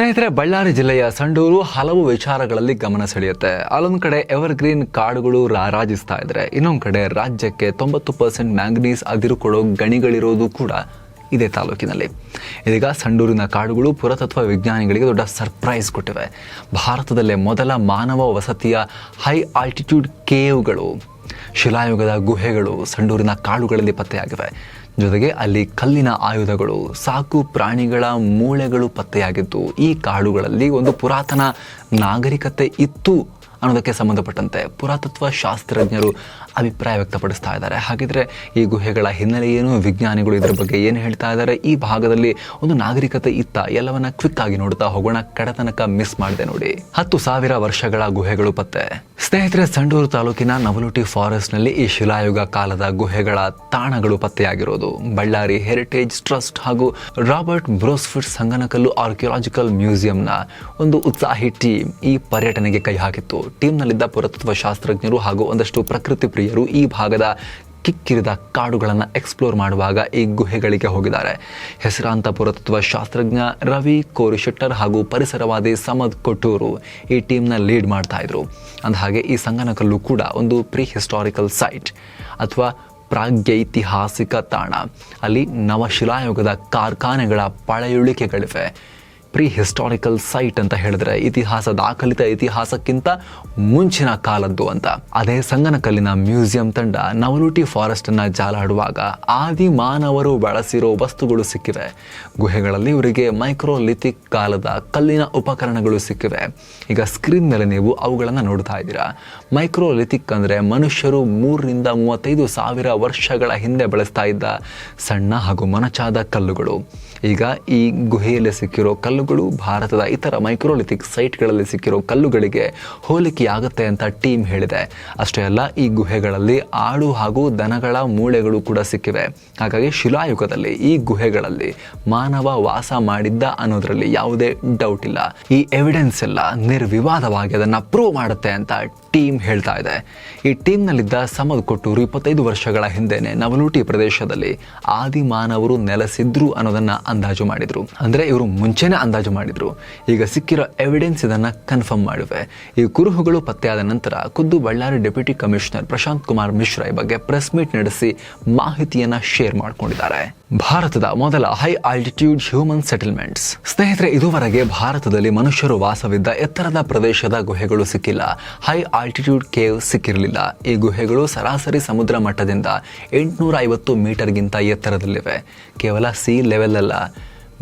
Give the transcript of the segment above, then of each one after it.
ಸ್ನೇಹಿತರೆ, ಬಳ್ಳಾರಿ ಜಿಲ್ಲೆಯ ಸಂಡೂರು ಹಲವು ವಿಚಾರಗಳಲ್ಲಿ ಗಮನ ಸೆಳೆಯುತ್ತೆ. ಅಲ್ಲೊಂದು ಕಡೆ ಎವರ್ಗ್ರೀನ್ ಕಾಡುಗಳು ರಾರಾಜಿಸ್ತಾ ಇದ್ರೆ, ಇನ್ನೊಂದು ಕಡೆ ರಾಜ್ಯಕ್ಕೆ ತೊಂಬತ್ತು ಪರ್ಸೆಂಟ್ ಮ್ಯಾಂಗನೀಸ್ ಅದಿರು ಕೊಡೋ ಗಣಿಗಳಿರೋದು ಕೂಡ ಇದೇ ತಾಲೂಕಿನಲ್ಲಿ. ಇದೀಗ ಸಂಡೂರಿನ ಕಾಡುಗಳು ಪುರಾತತ್ವ ವಿಜ್ಞಾನಿಗಳಿಗೆ ದೊಡ್ಡ ಸರ್ಪ್ರೈಸ್ ಕೊಟ್ಟಿವೆ. ಭಾರತದಲ್ಲೇ ಮೊದಲ ಮಾನವ ವಸತಿಯ ಹೈ ಆಲ್ಟಿಟ್ಯೂಡ್ ಕೇವ್ಗಳು ಶಿಲಾಯುಗದ ಗುಹೆಗಳು ಸಂಡೂರಿನ ಕಾಡುಗಳಲ್ಲಿ ಪತ್ತೆಯಾಗಿವೆ. ಜೊತೆಗೆ ಅಲ್ಲಿ ಕಲ್ಲಿನ ಆಯುಧಗಳು, ಸಾಕು ಪ್ರಾಣಿಗಳ ಮೂಳೆಗಳು ಪತ್ತೆಯಾಗಿದ್ದು, ಈ ಕಾಡುಗಳಲ್ಲಿ ಒಂದು ಪುರಾತನ ನಾಗರಿಕತೆ ಇತ್ತು ಅನ್ನೋದಕ್ಕೆ ಸಂಬಂಧಪಟ್ಟಂತೆ. ಪುರಾತತ್ವ ಶಾಸ್ತ್ರಜ್ಞರು ಅಭಿಪ್ರಾಯ ವ್ಯಕ್ತಪಡಿಸ್ತಾ ಇದ್ದಾರೆ. ಹಾಗಿದ್ರೆ ಈ ಗುಹೆಗಳ ಹಿನ್ನೆಲೆ ಏನು ವಿಜ್ಞಾನಿಗಳು ಇದರ ಬಗ್ಗೆ ಏನು ಹೇಳ್ತಾ ಇದ್ದಾರೆ? ಈ ಭಾಗದಲ್ಲಿ ಒಂದು ನಾಗರಿಕತೆ ಇತ್ತ. ಎಲ್ಲವನ್ನ ಕ್ವಿಕ್ ಆಗಿ ನೋಡ್ತಾ ಹೋಗೋಣ. ಕಡತನಕ ಮಿಸ್ ಮಾಡಿದೆ ನೋಡಿ. ಹತ್ತು ಸಾವಿರ ವರ್ಷಗಳ ಗುಹೆಗಳು ಪತ್ತೆ. ಸ್ನೇಹಿತರೆ, ಸಂಡೂರು ತಾಲೂಕಿನ ನವಲುಟಿ ಫಾರೆಸ್ಟ್ನಲ್ಲಿ ಈ ಶಿಲಾಯುಗ ಕಾಲದ ಗುಹೆಗಳ ತಾಣಗಳು ಪತ್ತೆಯಾಗಿರೋದು. ಬಳ್ಳಾರಿ ಹೆರಿಟೇಜ್ ಟ್ರಸ್ಟ್ ಹಾಗೂ Robert Bruce Foote Sanganakallu archaeological ಮ್ಯೂಸಿಯಂನ ಒಂದು ಉತ್ಸಾಹಿ ಟೀಮ್ ಈ ಪರ್ಯಟನೆಗೆ ಕೈ ಹಾಕಿತ್ತು. ಟೀಮ್ನಲ್ಲಿದ್ದ ಪುರಾತತ್ವ ಶಾಸ್ತ್ರಜ್ಞರು ಹಾಗೂ ಒಂದಷ್ಟು ಪ್ರಕೃತಿ ಪ್ರಿಯರು ಈ ಭಾಗದ ಕಿಕ್ಕಿರಿದ ಕಾಡುಗಳನ್ನು ಎಕ್ಸ್ಪ್ಲೋರ್ ಮಾಡುವಾಗ ಈ ಗುಹೆಗಳಿಗೆ ಹೋಗಿದ್ದಾರೆ. ಹೆಸರಾಂತ ಪುರಾತತ್ವ ಶಾಸ್ತ್ರಜ್ಞ ರವಿ ಕೋರಿಶೆಟ್ಟರ್ ಹಾಗೂ ಪರಿಸರವಾದಿ ಸಮದ್ ಕೊಟ್ಟೂರು ಈ ಟೀಮ್ನ ಲೀಡ್ ಮಾಡ್ತಾ ಇದ್ರು. ಅಂದಹಾಗೆ ಈ ಸಂಗನಕಲ್ಲು ಕೂಡ ಒಂದು ಪ್ರೀ ಹಿಸ್ಟಾರಿಕಲ್ ಸೈಟ್ ಅಥವಾ ಪ್ರಾಗ್ಯೈತಿಹಾಸಿಕ ತಾಣ. ಅಲ್ಲಿ ನವಶಿಲಾಯುಗದ ಕಾರ್ಖಾನೆಗಳ ಪಳೆಯುಳಿಕೆಗಳಿವೆ. ಪ್ರೀ ಹಿಸ್ಟಾರಿಕಲ್ ಸೈಟ್ ಅಂತ ಹೇಳಿದ್ರೆ ಇತಿಹಾಸ ದಾಖಲಿತ ಇತಿಹಾಸಕ್ಕಿಂತ ಮುಂಚಿನ ಕಾಲದ್ದು ಅಂತ. ಅದೇ ಸಂಗನಕಲ್ಲಿನ ಮ್ಯೂಸಿಯಂ ತಂಡ ನವಲುಟಿ ಫಾರೆಸ್ಟ್ ಅನ್ನ ಜಾಲಾಡುವಾಗ ಆದಿ ಮಾನವರು ಬಳಸಿರೋ ವಸ್ತುಗಳು ಸಿಕ್ಕಿವೆ. ಗುಹೆಗಳಲ್ಲಿ ಇವರಿಗೆ ಮೈಕ್ರೋಲಿಥಿಕ್ ಕಾಲದ ಕಲ್ಲಿನ ಉಪಕರಣಗಳು ಸಿಕ್ಕಿವೆ. ಈಗ ಸ್ಕ್ರೀನ್ ಮೇಲೆ ನೀವು ಅವುಗಳನ್ನು ನೋಡ್ತಾ ಇದ್ದೀರಾ. ಮೈಕ್ರೋಲಿಥಿಕ್ ಅಂದ್ರೆ ಮನುಷ್ಯರು ಮೂರರಿಂದ ಮೂವತ್ತೈದು ಸಾವಿರ ವರ್ಷಗಳ ಹಿಂದೆ ಬಳಸ್ತಾ ಇದ್ದ ಸಣ್ಣ ಹಾಗೂ ಮೊನಚಾದ ಕಲ್ಲುಗಳು. ಈಗ ಈ ಗುಹೆಯಲ್ಲಿ ಸಿಕ್ಕಿರೋ ಕಲ್ಲುಗಳು ಭಾರತದ ಇತರ ಮೈಕ್ರೋಲಿಥಿಕ್ ಸೈಟ್ಗಳಲ್ಲಿ ಸಿಕ್ಕಿರೋ ಕಲ್ಲುಗಳಿಗೆ ಹೋಲಿಕೆಯಾಗುತ್ತೆ ಅಂತ ಟೀಮ್ ಹೇಳಿದೆ. ಅಷ್ಟೇ ಅಲ್ಲ, ಈ ಗುಹೆಗಳಲ್ಲಿ ಆಡು ಹಾಗೂ ದನಗಳ ಮೂಳೆಗಳು ಕೂಡ ಸಿಕ್ಕಿವೆ. ಹಾಗಾಗಿ ಶಿಲಾಯುಗದಲ್ಲಿ ಈ ಗುಹೆಗಳಲ್ಲಿ ಮಾನವ ವಾಸ ಮಾಡಿದ್ದ ಅನ್ನೋದರಲ್ಲಿ ಯಾವುದೇ ಡೌಟ್ ಇಲ್ಲ. ಈ ಎವಿಡೆನ್ಸ್ ಎಲ್ಲ ನಿರ್ವಿವಾದವಾಗಿ ಅದನ್ನ ಪ್ರೂವ್ ಮಾಡುತ್ತೆ ಅಂತ ಟೀಮ್ ಹೇಳ್ತಾ ಇದೆ. ಈ ಟೀಮ್ನಲ್ಲಿದ್ದ ಸಮದ್ ಕೊಟ್ಟೂರು ಇಪ್ಪತ್ತೈದು ವರ್ಷಗಳ ಹಿಂದೆನೆ ನವಲೂಟಿ ಪ್ರದೇಶದಲ್ಲಿ ಆದಿ ಮಾನವರು ನೆಲೆಸಿದ್ರು ಅನ್ನೋದನ್ನ ಅಂದಾಜು ಮಾಡಿದ್ರು. ಅಂದ್ರೆ ಇವರು ಮುಂಚೆನೇ ಅಂದಾಜು ಮಾಡಿದ್ರು. ಈಗ ಸಿಕ್ಕಿರೋ ಎವಿಡೆನ್ಸ್ ಇದನ್ನ ಕನ್ಫರ್ಮ್ ಮಾಡಿವೆ. ಈ ಕುರುಹುಗಳು ಪತ್ತೆಯಾದ ನಂತರ ಖುದ್ದು ಬಳ್ಳಾರಿ ಡೆಪ್ಯೂಟಿ ಕಮಿಷನರ್ ಪ್ರಶಾಂತ್ ಕುಮಾರ್ ಮಿಶ್ರಾ ಈ ಬಗ್ಗೆ ಪ್ರೆಸ್ ಮೀಟ್ ನಡೆಸಿ ಮಾಹಿತಿಯನ್ನ ಶೇರ್ ಮಾಡ್ಕೊಂಡಿದ್ದಾರೆ. ಭಾರತದ ಮೊದಲ ಹೈ ಆಲ್ಟಿಟ್ಯೂಡ್ ಹ್ಯೂಮನ್ ಸೆಟಲ್ಮೆಂಟ್ಸ್ ಸ್ನೇಹಿತರೆ, ಇದುವರೆಗೆ ಭಾರತದಲ್ಲಿ ಮನುಷ್ಯರು ವಾಸವಿದ್ದ ಎತ್ತರದ ಪ್ರದೇಶದ ಗುಹೆಗಳು ಸಿಕ್ಕಿಲ್ಲ. ಹೈ ಆಲ್ಟಿಟ್ಯೂಡ್ ಕೇವ್ ಸಿಕ್ಕಿರಲಿಲ್ಲ. ಈ ಗುಹೆಗಳು ಸರಾಸರಿ ಸಮುದ್ರ ಮಟ್ಟದಿಂದ ಎಂಟುನೂರ ಐವತ್ತು ಮೀಟರ್ಗಿಂತ ಎತ್ತರದಲ್ಲಿವೆ. ಕೇವಲ ಸಿ ಲೆವೆಲ್ ಅಲ್ಲ.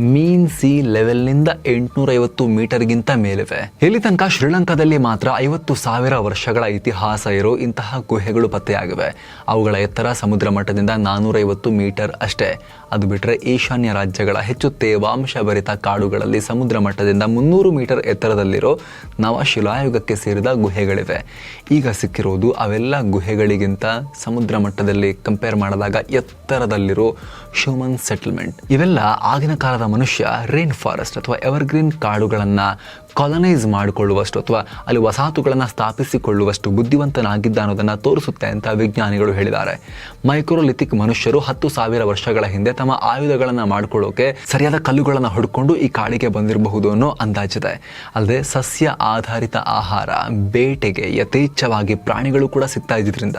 ಮೀನ್ ಸಿ ಲೆವೆಲ್ನಿಂದ ಎಂಟುನೂರ ಐವತ್ತು ಮೀಟರ್ಗಿಂತ ಮೇಲಿವೆ. ಇಲ್ಲಿ ತನಕ ಶ್ರೀಲಂಕಾದಲ್ಲಿ ಮಾತ್ರ ಐವತ್ತು ಸಾವಿರ ವರ್ಷಗಳ ಇತಿಹಾಸ ಇರೋ ಇಂತಹ ಗುಹೆಗಳು ಪತ್ತೆಯಾಗಿವೆ. ಅವುಗಳ ಎತ್ತರ ಸಮುದ್ರ ಮಟ್ಟದಿಂದ ನಾನೂರೈವತ್ತು ಮೀಟರ್ ಅಷ್ಟೇ. ಅದು ಬಿಟ್ಟರೆ ಈಶಾನ್ಯ ರಾಜ್ಯಗಳ ಹೆಚ್ಚು ತೇವಾಂಶ ಭರಿತ ಕಾಡುಗಳಲ್ಲಿ ಸಮುದ್ರ ಮಟ್ಟದಿಂದ ಮುನ್ನೂರು ಮೀಟರ್ ಎತ್ತರದಲ್ಲಿರೋ ನವ ಶಿಲಾಯುಗಕ್ಕೆ ಸೇರಿದ ಗುಹೆಗಳಿವೆ. ಈಗ ಸಿಕ್ಕಿರೋದು ಅವೆಲ್ಲ ಗುಹೆಗಳಿಗಿಂತ ಸಮುದ್ರ ಮಟ್ಟದಲ್ಲಿ ಕಂಪೇರ್ ಮಾಡಿದಾಗ ಎತ್ತರದಲ್ಲಿರೋ ಹ್ಯೂಮನ್ ಸೆಟಲ್ಮೆಂಟ್ ಇವೆಲ್ಲ ಆಗಿನ ಕಾಲದ ಮನುಷ್ಯ ರೇನ್ ಫಾರೆಸ್ಟ್ ಅಥವಾ ಎವರ್ಗ್ರೀನ್ ಕಾಡುಗಳನ್ನು ಕಾಲನೈಸ್ ಮಾಡಿಕೊಳ್ಳುವಷ್ಟು ಅಥವಾ ಅಲ್ಲಿ ವಸಾಹತುಗಳನ್ನು ಸ್ಥಾಪಿಸಿಕೊಳ್ಳುವಷ್ಟು ಬುದ್ಧಿವಂತನಾಗಿದ್ದ ಅನ್ನೋದನ್ನು ತೋರಿಸುತ್ತೆ ಅಂತ ವಿಜ್ಞಾನಿಗಳು ಹೇಳಿದ್ದಾರೆ. ಮೈಕ್ರೋಲಿಥಿಕ್ ಮನುಷ್ಯರು ಹತ್ತು ಸಾವಿರ ವರ್ಷಗಳ ಹಿಂದೆ ತಮ್ಮ ಆಯುಧಗಳನ್ನು ಮಾಡಿಕೊಳ್ಳೋಕೆ ಸರಿಯಾದ ಕಲ್ಲುಗಳನ್ನು ಹುಡ್ಕೊಂಡು ಈ ಕಾಡಿಗೆ ಬಂದಿರಬಹುದು ಅನ್ನೋ ಅಂದಾಜಿದೆ. ಅಲ್ಲದೆ ಸಸ್ಯ ಆಧಾರಿತ ಆಹಾರ, ಬೇಟೆಗೆ ಯಥೇಚ್ಛವಾಗಿ ಪ್ರಾಣಿಗಳು ಕೂಡ ಸಿಗ್ತಾ ಇದ್ದಿದ್ರಿಂದ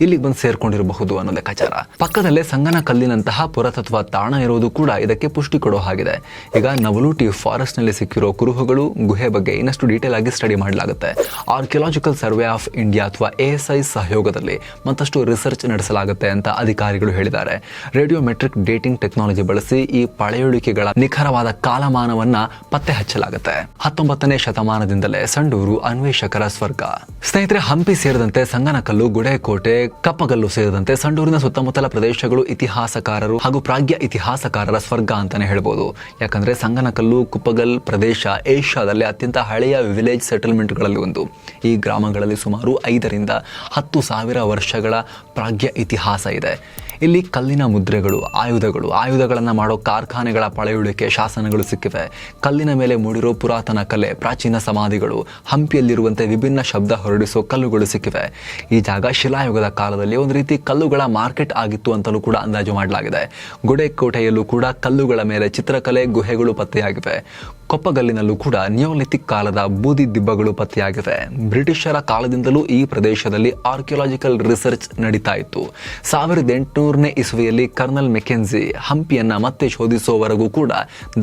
ಇಲ್ಲಿಗೆ ಬಂದು ಸೇರ್ಕೊಂಡಿರಬಹುದು ಅನ್ನೋ ಲೆಕ್ಕಾಚಾರ. ಪಕ್ಕದಲ್ಲೇ ಸಂಗನ ಕಲ್ಲಿನಂತಹ ಪುರತತ್ವ ತಾಣ ಇರೋದು ಕೂಡ ಇದಕ್ಕೆ ಪುಷ್ಟಿ ಕೊಡೋ ಹಾಗಿದೆ. ಈಗ ನವಲೂಟಿ ಫಾರೆಸ್ಟ್ನಲ್ಲಿ ಸಿಕ್ಕಿರೋ ಕುರುಹುಗಳು ಗುಹೆ ಬಗ್ಗೆ ಇನ್ನಷ್ಟು ಡೀಟೇಲ್ ಆಗಿ ಸ್ಟಡಿ ಮಾಡಲಾಗುತ್ತೆ. ಆರ್ಕಿಯಾಲಜಿಕಲ್ ಸರ್ವೆ ಆಫ್ ಇಂಡಿಯಾ ಅಥವಾ ಎಎಸ್ಐ ಸಹಯೋಗದಲ್ಲಿ ಮತ್ತಷ್ಟು ರಿಸರ್ಚ್ ನಡೆಸಲಾಗುತ್ತೆ ಅಂತ ಅಧಿಕಾರಿಗಳು ಹೇಳಿದ್ದಾರೆ. ರೇಡಿಯೋಮೆಟ್ರಿಕ್ ಡೇಟಿಂಗ್ ಟೆಕ್ನಾಲಜಿ ಬಳಸಿ ಈ ಪಳೆಯುಳಿಕೆಗಳ ನಿಖರವಾದ ಕಾಲಮಾನವನ್ನ ಪತ್ತೆ ಹಚ್ಚಲಾಗುತ್ತೆ. ಹತ್ತೊಂಬತ್ತನೇ ಶತಮಾನದಿಂದಲೇ ಸಂಡೂರು ಅನ್ವೇಷಕರ ಸ್ವರ್ಗ. ಸ್ನೇಹಿತರೆ, ಹಂಪಿ ಸೇರಿದಂತೆ ಸಂಗನಕಲ್ಲು, ಗುಡೇಕೋಟೆ, ಕಪ್ಪಗಲ್ಲು ಸೇರಿದಂತೆ ಸಂಡೂರಿನ ಸುತ್ತಮುತ್ತಲ ಪ್ರದೇಶಗಳು ಇತಿಹಾಸಕಾರರು ಹಾಗೂ ಪ್ರಾಗ್ಯ ಇತಿಹಾಸಕಾರರ ಸ್ವರ್ಗ ಅಂತಾನೆ ಹೇಳ್ಬೋದು. ಯಾಕಂದ್ರೆ ಸಂಗನಕಲ್ಲು, ಕುಪ್ಪಗಲ್ ಪ್ರದೇಶ ಏಷ್ಯಾದಲ್ಲಿ ಅತ್ಯಂತ ಹಳೆಯ ವಿಲೇಜ್ ಸೆಟಲ್ಮೆಂಟ್ಗಳಲ್ಲಿ ಒಂದು. ಈ ಗ್ರಾಮಗಳಲ್ಲಿ ಸುಮಾರು ಐದರಿಂದ ಹತ್ತು ಸಾವಿರ ವರ್ಷಗಳ ಪ್ರಾಗ್ಯ ಇತಿಹಾಸ ಇದೆ. ಇಲ್ಲಿ ಕಲ್ಲಿನ ಮುದ್ರೆಗಳು, ಆಯುಧಗಳು, ಆಯುಧಗಳನ್ನು ಮಾಡೋ ಕಾರ್ಖಾನೆಗಳ ಪಳೆಯುಳಿಕೆ ಶಾಸನಗಳು ಸಿಕ್ಕಿವೆ. ಕಲ್ಲಿನ ಮೇಲೆ ಮೂಡಿರೋ ಪುರಾತನ ಕಲೆ, ಪ್ರಾಚೀನ ಸಮಾಧಿಗಳು, ಹಂಪಿಯಲ್ಲಿರುವಂತೆ ವಿಭಿನ್ನ ಶಬ್ದ ಹೊರಡಿಸೋ ಕಲ್ಲುಗಳು ಸಿಕ್ಕಿವೆ. ಈ ಜಾಗ ಶಿಲಾಯುಗದ ಕಾಲದಲ್ಲಿ ಒಂದು ರೀತಿ ಕಲ್ಲುಗಳ ಮಾರ್ಕೆಟ್ ಆಗಿತ್ತು ಅಂತಲೂ ಕೂಡ ಅಂದಾಜು ಮಾಡಲಾಗಿದೆ. ಗುಡೆಕೋಟೆಯಲ್ಲೂ ಕೂಡ ಕಲ್ಲುಗಳ ಮೇಲೆ ಚಿತ್ರಕಲೆ, ಗುಹೆಗಳು ಪತ್ತೆಯಾಗಿವೆ. ಕೊಪ್ಪಗಲ್ಲಿನಲ್ಲೂ ಕೂಡ ನಿಯೋಲಿಥಿಕ್ ಕಾಲದ ಬೂದಿ ದಿಬ್ಬಗಳು ಪತ್ತೆಯಾಗಿವೆ. ಬ್ರಿಟಿಷರ ಕಾಲದಿಂದಲೂ ಈ ಪ್ರದೇಶದಲ್ಲಿ ಆರ್ಕಿಯಾಲಜಿಕಲ್ ರಿಸರ್ಚ್ ನಡೀತಾ ಇತ್ತು. ಸಾವಿರದ ಎಂಟುನೂರನೇ ಇಸುವೆಯಲ್ಲಿ ಕರ್ನಲ್ ಮೆಕೆನ್ಸಿ ಹಂಪಿಯನ್ನ ಮತ್ತೆ ಶೋಧಿಸುವವರೆಗೂ ಕೂಡ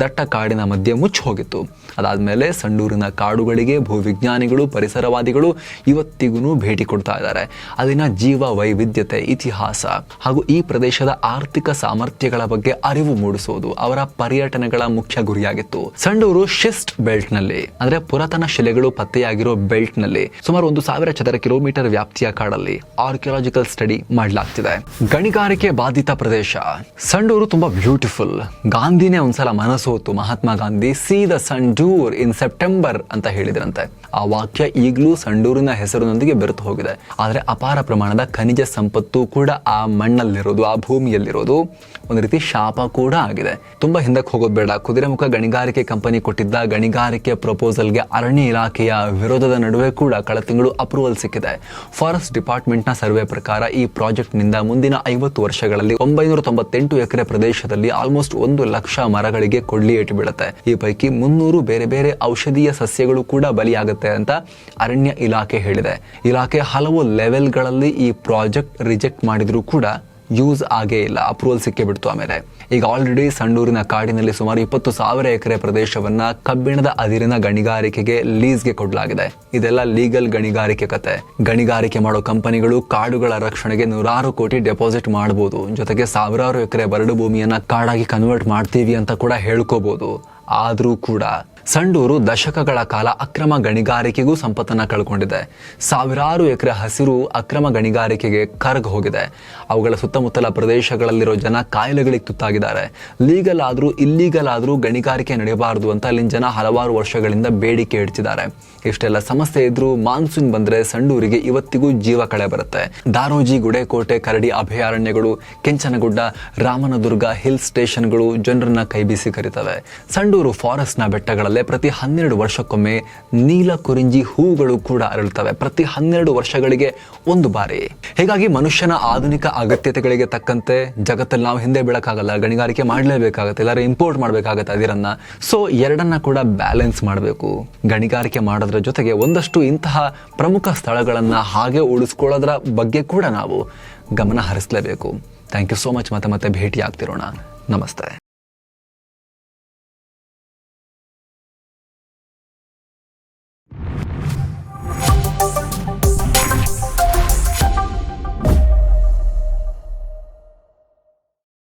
ದಟ್ಟ ಕಾಡಿನ ಮಧ್ಯೆ ಮುಚ್ಚಿ ಹೋಗಿತ್ತು. ಅದಾದ್ಮೇಲೆ ಸಂಡೂರಿನ ಕಾಡುಗಳಿಗೆ ಭೂವಿಜ್ಞಾನಿಗಳು, ಪರಿಸರವಾದಿಗಳು ಇವತ್ತಿಗೂ ಭೇಟಿ ಕೊಡ್ತಾ ಇದ್ದಾರೆ. ಅಲ್ಲಿನ ಜೀವ ವೈವಿಧ್ಯತೆ, ಇತಿಹಾಸ ಹಾಗೂ ಈ ಪ್ರದೇಶದ ಆರ್ಥಿಕ ಸಾಮರ್ಥ್ಯಗಳ ಬಗ್ಗೆ ಅರಿವು ಮೂಡಿಸುವುದು ಅವರ ಪರ್ಯಟನೆಗಳ ಮುಖ್ಯ ಗುರಿಯಾಗಿತ್ತು. ಸಂಡೂರು ಶಿಸ್ಟ್ ಬೆಲ್ಟ್ನಲ್ಲಿ ಅಂದ್ರೆ ಪುರಾತನ ಶಿಲೆಗಳು ಪತ್ತೆಯಾಗಿರೋ ಬೆಲ್ಟ್ನಲ್ಲಿ ಸುಮಾರು ಒಂದು ಸಾವಿರ ಚದರ ಕಿಲೋಮೀಟರ್ ವ್ಯಾಪ್ತಿಯ ಕಾಡಲ್ಲಿ ಆರ್ಕಿಯಾಲಜಿಕಲ್ ಸ್ಟಡಿ ಮಾಡಲಾಗ್ತಿದೆ. ಗಣಿಗಾರಿಕೆ ಬಾಧಿತ ಪ್ರದೇಶ. ಸಂಡೂರು ತುಂಬಾ ಬ್ಯೂಟಿಫುಲ್ ಗಾಂಧಿನೇ ಒಂದ್ಸಲ ಮನಸ್ಸೋತು Mahatma Gandhi see the Sandur in September ಅಂತ ಹೇಳಿದ್ರಂತೆ. ಆ ವಾಕ್ಯ ಈಗಲೂ ಸಂಡೂರಿನ ಹೆಸರಿನೊಂದಿಗೆ ಬೆರೆತು ಹೋಗಿದೆ. ಆದರೆ ಅಪಾರ ಪ್ರಮಾಣದ ಖನಿಜ ಸಂಪತ್ತು ಕೂಡ ಆ ಮಣ್ಣಲ್ಲಿರೋದು, ಆ ಭೂಮಿಯಲ್ಲಿರೋದು. ಒಂದು ರೀತಿ ಶಾಪ ಕೂಡ ಆಗಿದೆ. ತುಂಬಾ ಹಿಂದಕ್ಕೆ ಹೋಗೋದು ಬೇಡ. ಕುದುರೆಮುಖ ಗಣಿಗಾರಿಕೆ ಕಂಪನಿ ಕೊಟ್ಟಿದ್ದ ಗಣಿಗಾರಿಕೆ ಪ್ರಪೋಸಲ್ಗೆ ಅರಣ್ಯ ಇಲಾಖೆಯ ವಿರೋಧದ ನಡುವೆ ಕೂಡ ಕಳೆದ ತಿಂಗಳು ಅಪ್ರೂವಲ್ ಸಿಕ್ಕಿದೆ. ಫಾರೆಸ್ಟ್ ಡಿಪಾರ್ಟ್ಮೆಂಟ್ನ ಸರ್ವೆ ಪ್ರಕಾರ ಈ ಪ್ರಾಜೆಕ್ಟ್ನಿಂದ ಮುಂದಿನ ಐವತ್ತು ವರ್ಷಗಳಲ್ಲಿ ಒಂಬೈನೂರ ತೊಂಬತ್ತೆಂಟು ಎಕರೆ ಪ್ರದೇಶದಲ್ಲಿ ಆಲ್ಮೋಸ್ಟ್ ಒಂದು ಲಕ್ಷ ಮರಗಳಿಗೆ ಕೊಳ್ಳಿ ಏಟು ಬೀಳುತ್ತೆ. ಈ ಪೈಕಿ ಮುನ್ನೂರು ಬೇರೆ ಬೇರೆ ಔಷಧೀಯ ಸಸ್ಯಗಳು ಕೂಡ ಬಲಿಯಾಗುತ್ತೆ ಅಂತ ಅರಣ್ಯ ಇಲಾಖೆ ಹೇಳಿದೆ. ಇಲಾಖೆ ಹಲವು ಲೆವೆಲ್ಗಳಲ್ಲಿ ಈ ಪ್ರಾಜೆಕ್ಟ್ ರಿಜೆಕ್ಟ್ ಮಾಡಿದ್ರು ಕೂಡ ಯೂಸ್ ಆಗೇ ಇಲ್ಲ. ಅಪ್ರೂವಲ್ ಸಿಕ್ಕೇ ಬಿಡ್ತು ಆಮೇಲೆ. ಈಗ ಆಲ್ರೆಡಿ ಸಂಡೂರಿನ ಕಾಡಿನಲ್ಲಿ ಸುಮಾರು ಇಪ್ಪತ್ತು ಸಾವಿರ ಎಕರೆ ಪ್ರದೇಶವನ್ನ ಕಬ್ಬಿಣದ ಅದಿರಿನ ಗಣಿಗಾರಿಕೆಗೆ ಲೀಸ್ಗೆ ಕೊಡಲಾಗಿದೆ. ಇದೆಲ್ಲ ಲೀಗಲ್ ಗಣಿಗಾರಿಕೆ ಕತೆ. ಗಣಿಗಾರಿಕೆ ಮಾಡೋ ಕಂಪನಿಗಳು ಕಾಡುಗಳ ರಕ್ಷಣೆಗೆ ನೂರಾರು ಕೋಟಿ ಡೆಪಾಸಿಟ್ ಮಾಡಬಹುದು ಜೊತೆಗೆ ಸಾವಿರಾರು ಎಕರೆ ಬರಡು ಭೂಮಿಯನ್ನ ಕಾಡಾಗಿ ಕನ್ವರ್ಟ್ ಮಾಡ್ತೀವಿ ಅಂತ ಕೂಡ ಹೇಳ್ಕೋಬಹುದು ಆದರೂ ಕೂಡ ಸಂಡೂರು ದಶಕಗಳ ಕಾಲ ಅಕ್ರಮ ಗಣಿಗಾರಿಕೆಗೂ ಸಂಪತ್ತನ್ನು ಕಳ್ಕೊಂಡಿದೆ. ಸಾವಿರಾರು ಎಕರೆ ಹಸಿರು ಅಕ್ರಮ ಗಣಿಗಾರಿಕೆಗೆ ಕರಗ ಹೋಗಿದೆ. ಅವುಗಳ ಸುತ್ತಮುತ್ತಲ ಪ್ರದೇಶಗಳಲ್ಲಿರೋ ಜನ ಕಾಯಿಲೆಗಳಿಗೆ ತುತ್ತಾಗಿದ್ದಾರೆ. ಲೀಗಲ್ ಆದರೂ ಇಲ್ಲೀಗಲ್ ಆದರೂ ಗಣಿಗಾರಿಕೆ ನಡೆಯಬಾರದು ಅಂತ ಅಲ್ಲಿನ ಜನ ಹಲವಾರು ವರ್ಷಗಳಿಂದ ಬೇಡಿಕೆ ಇಡ್ತಿದ್ದಾರೆ. ಇಷ್ಟೆಲ್ಲ ಸಮಸ್ಯೆ ಇದ್ರೂ ಮಾನ್ಸೂನ್ ಬಂದ್ರೆ ಸಂಡೂರಿಗೆ ಇವತ್ತಿಗೂ ಜೀವ ಕಳೆ ಬರುತ್ತೆ. ದಾರೋಜಿ ಗುಡೇಕೋಟೆ ಕರಡಿ ಅಭಯಾರಣ್ಯಗಳು, ಕೆಂಚನಗುಡ್ಡ, ರಾಮನದುರ್ಗ ಹಿಲ್ ಸ್ಟೇಷನ್ಗಳು ಜನರನ್ನ ಕೈಬೀಸಿ ಕರೀತವೆ. ಸಂಡೂರು ಫಾರೆಸ್ಟ್ನ ಪ್ರತಿ ಹನ್ನೆರಡು ವರ್ಷಕ್ಕೊಮ್ಮೆ ನೀಲ ಕುರಿಂಜಿ ಹೂಗಳು ಕೂಡ ಅರಳುತ್ತವೆ. ಪ್ರತಿ ಹನ್ನೆರಡು ವರ್ಷಗಳಿಗೆ ಒಂದು ಬಾರಿ. ಹೀಗಾಗಿ ಮನುಷ್ಯನ ಆಧುನಿಕ ಅಗತ್ಯತೆಗಳಿಗೆ ತಕ್ಕಂತೆ ಜಗತ್ತಲ್ಲಿ ನಾವು ಹಿಂದೆ ಬೀಳಕ್ಕಾಗಲ್ಲ, ಗಣಿಗಾರಿಕೆ ಮಾಡಲೇಬೇಕಾಗತ್ತೆ ಎಲ್ಲರೂ ಇಂಪೋರ್ಟ್ ಮಾಡಬೇಕಾಗತ್ತೆ ಅದಿರನ್ನ. ಸೊ ಎರಡನ್ನ ಕೂಡ ಬ್ಯಾಲೆನ್ಸ್ ಮಾಡಬೇಕು. ಗಣಿಗಾರಿಕೆ ಮಾಡೋದ್ರ ಜೊತೆಗೆ ಒಂದಷ್ಟು ಇಂತಹ ಪ್ರಮುಖ ಸ್ಥಳಗಳನ್ನ ಹಾಗೆ ಉಳಿಸ್ಕೊಳ್ಳೋದ್ರ ಬಗ್ಗೆ ಕೂಡ ನಾವು ಗಮನ ಹರಿಸಲೇಬೇಕು. ಥ್ಯಾಂಕ್ ಯು ಸೋ ಮಚ್ ಮತ್ತೆ ಮತ್ತೆ ಭೇಟಿ ಆಗ್ತಿರೋಣ ನಮಸ್ತೆ.